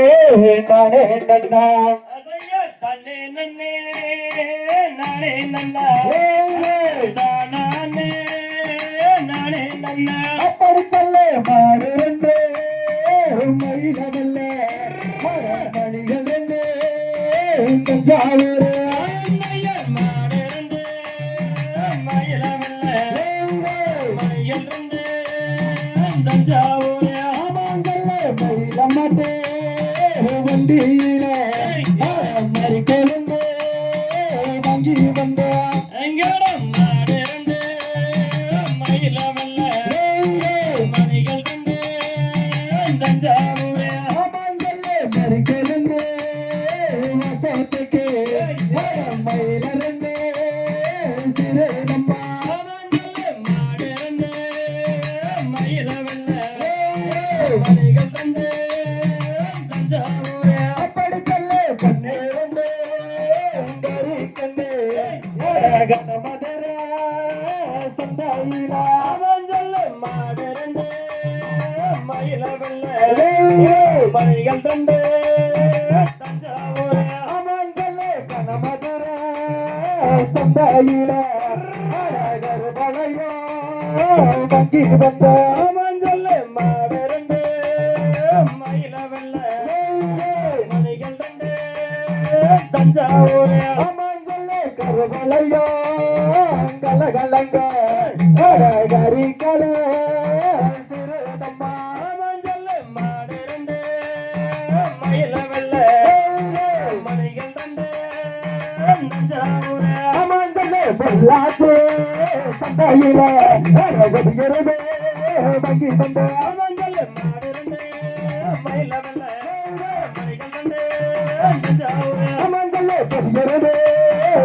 நானே நன்னா தன்னே. நன்னே நானே நன்னா. தானானே நானே நன்னா. அப்படி சொல்ல மாறு ரெண்டு மயிலமல்ல மணிகள் ரெண்டு தஞ்சாவூர் மாடிருந்து மயிலமல்ல. மயில் தஞ்சாவூர் மயிலமாட்டே வண்டியில மறிக்கொழுந்து வாங்கி வந்த. எங்கடம் மாடிருந்து மயிலமல்ல மணிகள் இருந்து தஞ்சாவூர். மறிக்கொழுந்து கனமதர சந்தாயிலா அவஞ்சல்ல மாடிருந்து மயிலமல்ல மணிகள் இருந்து தஞ்சாவூர் ஆமாஞ்சல்ல கனமதர சந்தாயிலா அழகர் பழையோ வங்கி வந்த அவஞ்சல்ல மாடிருந்து மயிலமல்ல மணிகள் தஞ்சாவூர் கருவலையோ கலகலங்க அழகரி கல சிறுதம்மா அவஞ்சல்ல மாடிருந்து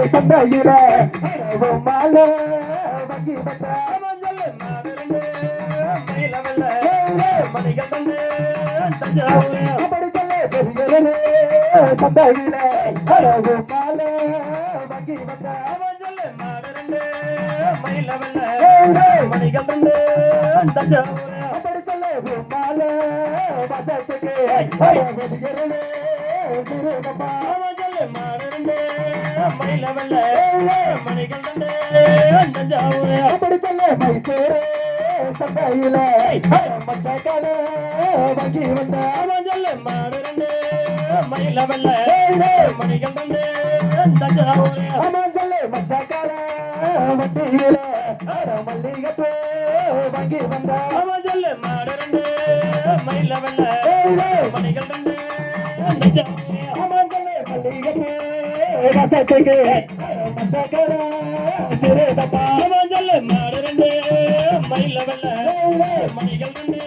சந்தையில அழகு மணிகள் இருந்து அப்படி சந்தையில வந்த மணிகள் தஞ்சாவூர் அப்படி வசத்துக்கு அவஞ்சல்ல மாடிருந்து மயிலமல்ல மணிகள் இருந்து தஞ்சாவூர் அப்படி சொல்ல மைசூரு சந்தையில மச்சக்கால வங்கி வந்த அவஞ்சல்ல மாடிருந்து மயிலமல்ல மணிகள் இருந்து தஞ்சாவூர் சொல்லு மச்சக்கால வண்டியில. மல்லிகைப்பூ வங்கி வந்த. அவஞ்சல்ல மாடிருந்து மயிலமல்ல மணிகள் மல்லிகைப்பூ ரசத்துக்கு சிறுதப்பா அவஞ்சல்ல மாடிருந்து மயிலமல்ல மணிகள் இருந்து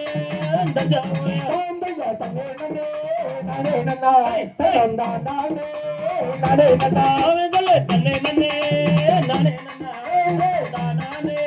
தன்னை நன்னே நானே நானே